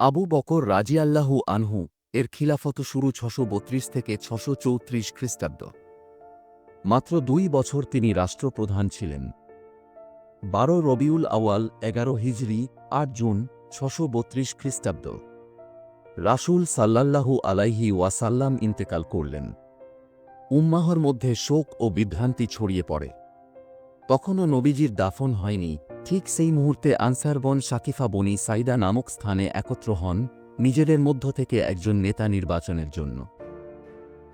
আবু বকর রাজিয়াল্লাহু আনহু এর খিলাফত শুরু ছশো থেকে ছশো চৌত্রিশ খ্রিস্টাব্দ। মাত্র দুই বছর তিনি রাষ্ট্রপ্রধান ছিলেন। বারো রবিউল আওয়াল এগারো হিজরি, আট জুন, ছশো বত্রিশ খ্রিস্টাব্দ। রাসূল সাল্লাল্লাহু আলাইহি ওয়াসাল্লাম ইন্তেকাল করলেন। উম্মাহর মধ্যে শোক ও বিভ্রান্তি ছড়িয়ে পড়ে। তখনও নবীজির দাফন হয়নি। ঠিক সেই মুহূর্তে আনসারবন শাকিফা বনি সাইদা নামক স্থানে একত্র হন নিজেদের মধ্য থেকে একজন নেতা নির্বাচনের জন্য।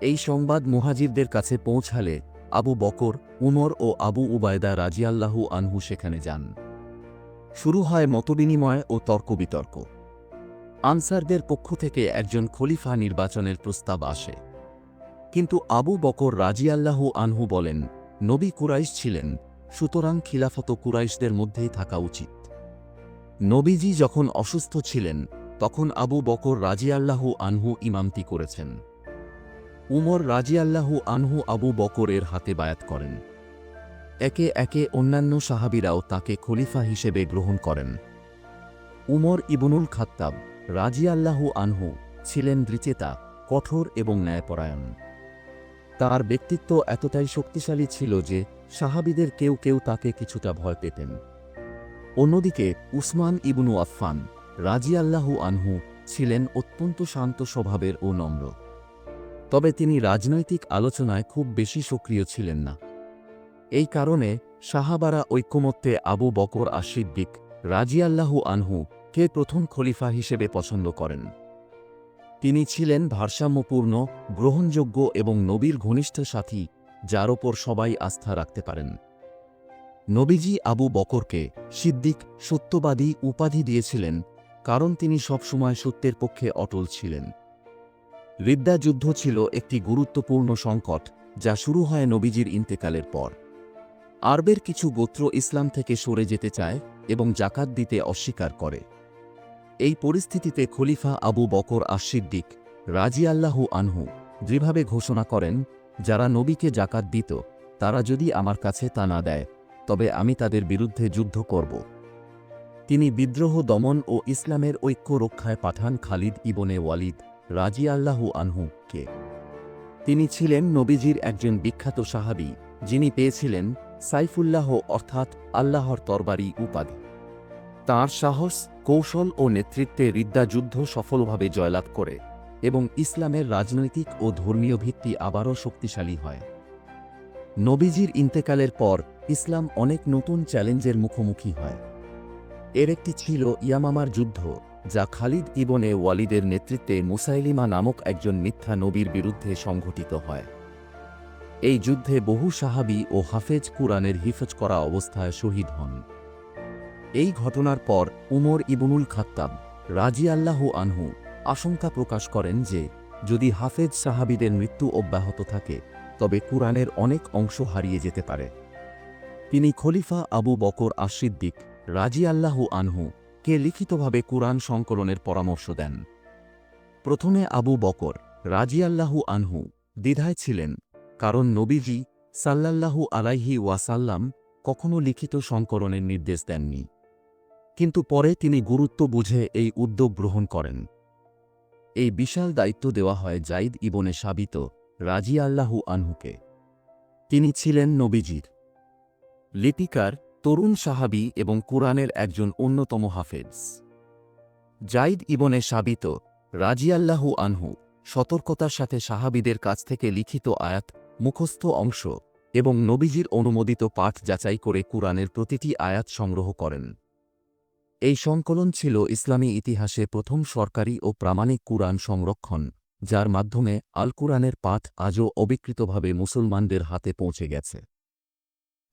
এই সংবাদ মুহাজিরদের কাছে পৌঁছালে আবু বকর, উমর ও আবু উবায়দা রাজিয়াল্লাহু আনহু সেখানে যান। শুরু হয় মতবিনিময় ও তর্কবিতর্ক। আনসারদের পক্ষ থেকে একজন খলিফা নির্বাচনের প্রস্তাব আসে। কিন্তু আবু বকর রাজিয়াল্লাহু আনহু বলেন, নবী কুরাইশ ছিলেন সুতরাং খিলাফত কুরাইশদের মধ্যেই থাকা উচিত। নবীজি যখন অসুস্থ ছিলেন, তখন আবু বকর রাজিয়াল্লাহু আনহু ইমামতি করেছেন। উমর রাজিয়াল্লাহু আনহু আবু বকরের হাতে বায়াত করেন। একে একে অন্যান্য সাহাবিরাও তাকে খলিফা হিসেবে গ্রহণ করেন। উমর ইবনুল খাত্তাব রাজিয়াল্লাহু আনহু ছিলেন দৃচেতা কঠোর এবং ন্যায়পরায়ণ। তার ব্যক্তিত্ব এতটাই শক্তিশালী ছিল যে সাহাবিদের কেউ কেউ তাকে কিছুটা ভয় পেতেন। অন্যদিকে উসমান ইবনু আফফান রাজিয়াল্লাহু আনহু ছিলেন অত্যন্ত শান্ত স্বভাবের ও নম্র। তবে তিনি রাজনৈতিক আলোচনায় খুব বেশি সক্রিয় ছিলেন না। এই কারণে সাহাবারা ঐক্যমত্যে আবু বকর আশিদ্দিক রাজিয়াল্লাহু আনহু কে প্রথম খলিফা হিসেবে পছন্দ করেন। তিনি ছিলেন ভারসাম্যপূর্ণ, গ্রহণযোগ্য এবং নবীর ঘনিষ্ঠ সাথী যার ওপর সবাই আস্থা রাখতে পারেন। নবীজি আবু বকরকে সিদ্দিক সত্যবাদী উপাধি দিয়েছিলেন কারণ তিনি সবসময় সত্যের পক্ষে অটল ছিলেন। রিদ্দা যুদ্ধ ছিল একটি গুরুত্বপূর্ণ সংকট যা শুরু হয় নবীজির ইন্তেকালের পর। আরবের কিছু গোত্র ইসলাম থেকে সরে যেতে চায় এবং জাকাত দিতে অস্বীকার করে। এই পরিস্থিতিতে খলিফা আবু বকর আশিদ্দিক রাজিয়াল্লাহু আনহু যেভাবে ঘোষণা করেন যারা নবীকে জাকাত দিত, তারা যদি আমার কাছে তা না দেয়, তবে আমি তাদের বিরুদ্ধে যুদ্ধ করব। তিনি বিদ্রোহ, দমন ও ইসলামের ঐক্য রক্ষায় পাঠান খালিদ ইবনে ওয়ালিদ রাজিয়াল্লাহু আনহু কে। তিনি ছিলেন নবীজির একজন বিখ্যাত সাহাবী, যিনি পেয়েছিলেন সাইফুল্লাহ অর্থাৎ আল্লাহর তরবারি উপাধি। তাঁর সাহস, কৌশল ও নেতৃত্বে রিদ্দা যুদ্ধ সফলভাবে জয়লাভ করে। এবং ইসলামের রাজনৈতিক ও ধর্মীয় ভিত্তি আবারও শক্তিশালী হয়। নবীজির ইন্তেকালের পর ইসলাম অনেক নতুন চ্যালেঞ্জের মুখোমুখি হয়। এর একটি ছিল ইয়ামামার যুদ্ধ, যা খালিদ ইবনে ওয়ালিদের নেতৃত্বে মুসাইলিমা নামক একজন মিথ্যা নবীর বিরুদ্ধে সংঘটিত হয়। এই যুদ্ধে বহু সাহাবি ও হাফেজ কুরআনের হিফজ করা অবস্থায় শহীদ হন। এই ঘটনার পর উমর ইবনুল খাত্তাব রাজিয়াল্লাহু আনহু আশঙ্কা প্রকাশ করেন যে, যদি হাফেজ সাহাবিদের মৃত্যু অব্যাহত থাকে, তবে কুরআনের অনেক অংশ হারিয়ে যেতে পারে। তিনি খলিফা আবু বকর আশিদ্দিক রাজিয়াল্লাহু আনহু কে লিখিতভাবে কুরআন সংকলনের পরামর্শ দেন। প্রথমে আবু বকর রাজিয়াল্লাহু আনহু দ্বিধায় ছিলেন, কারণ নবীজি সাল্লাল্লাহু আলাইহি ওয়াসাল্লাম কখনও লিখিত সংকলনের নির্দেশ দেননি। কিন্তু পরে তিনি গুরুত্ব বুঝে এই উদ্যোগ গ্রহণ করেন। এই বিশাল দায়িত্ব দেওয়া হয় জাইদ ইবনে সাবিত রাজিয়াল্লাহু আনহুকে। তিনি ছিলেন নবীজির লিপিকার তরুণ সাহাবি এবং কুরআনের একজন অন্যতম হাফেজ। জাইদ ইবনে সাবিত রাজিয়াল্লাহু আনহু সতর্কতার সাথে সাহাবিদের কাছ থেকে লিখিত আয়াত, মুখস্থ অংশ এবং নবীজির অনুমোদিত পাঠ যাচাই করে কুরআনের প্রতিটি আয়াত সংগ্রহ করেন। এই সংকলন ছিল ইসলামী ইতিহাসে প্রথম সরকারি ও প্রামাণিক কুরআন সংরক্ষণ, যার মাধ্যমে আল কুরআনের পাঠ আজও অবিকৃতভাবে মুসলমানদের হাতে পৌঁছে গেছে।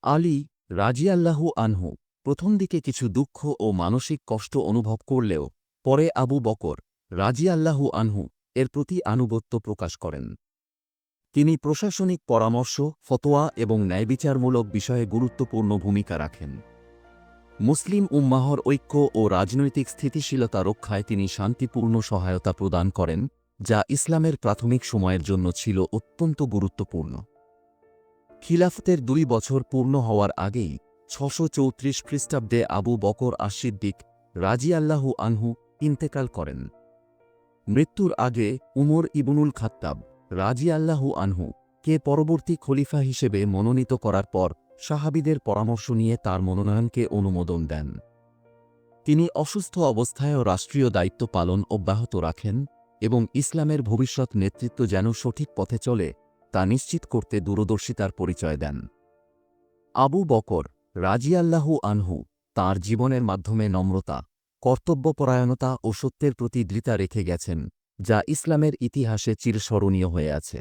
আলী রাজিয়াল্লাহু আনহু প্রথম দিকে কিছু দুঃখ ও মানসিক কষ্ট অনুভব করলেও, পরে আবু বকর রাজিয়াল্লাহু আনহু এর প্রতি আনুগত্য প্রকাশ করেন। তিনি প্রশাসনিক পরামর্শ, ফতোয়া এবং ন্যায়বিচারমূলক বিষয়ে গুরুত্বপূর্ণ ভূমিকা রাখেন। মুসলিম উম্মাহর ঐক্য ও রাজনৈতিক স্থিতিশীলতা রক্ষায় তিনি শান্তিপূর্ণ সহায়তা প্রদান করেন, যা ইসলামের প্রাথমিক সময়ের জন্য ছিল অত্যন্ত গুরুত্বপূর্ণ। খিলাফতের দুই বছর পূর্ণ হওয়ার আগেই ছশো চৌত্রিশ খ্রিস্টাব্দে আবু বকর আশিদ্দিক রাজিয়াল্লাহু আনহু ইন্তেকাল করেন। মৃত্যুর আগে উমর ইবনুল খাত্তাব রাজি আল্লাহু আনহু কে পরবর্তী খলিফা হিসেবে মনোনীত করার পর সাহাবিদের পরামর্শ নিয়ে তার মনোনয়নকে অনুমোদন দেন। তিনি অসুস্থ অবস্থায়ও রাষ্ট্রীয় দায়িত্ব পালন অব্যাহত রাখেন এবং ইসলামের ভবিষ্যৎ নেতৃত্ব যেন সঠিক পথে চলে তা নিশ্চিত করতে দূরদর্শিতার পরিচয় দেন। আবু বকর রাজিয়াল্লাহু আনহু তার জীবনের মাধ্যমে নম্রতা, কর্তব্যপরায়ণতা ও সত্যের প্রতি দৃতা রেখে গেছেন, যা ইসলামের ইতিহাসে চিরস্মরণীয় হয়ে আছে।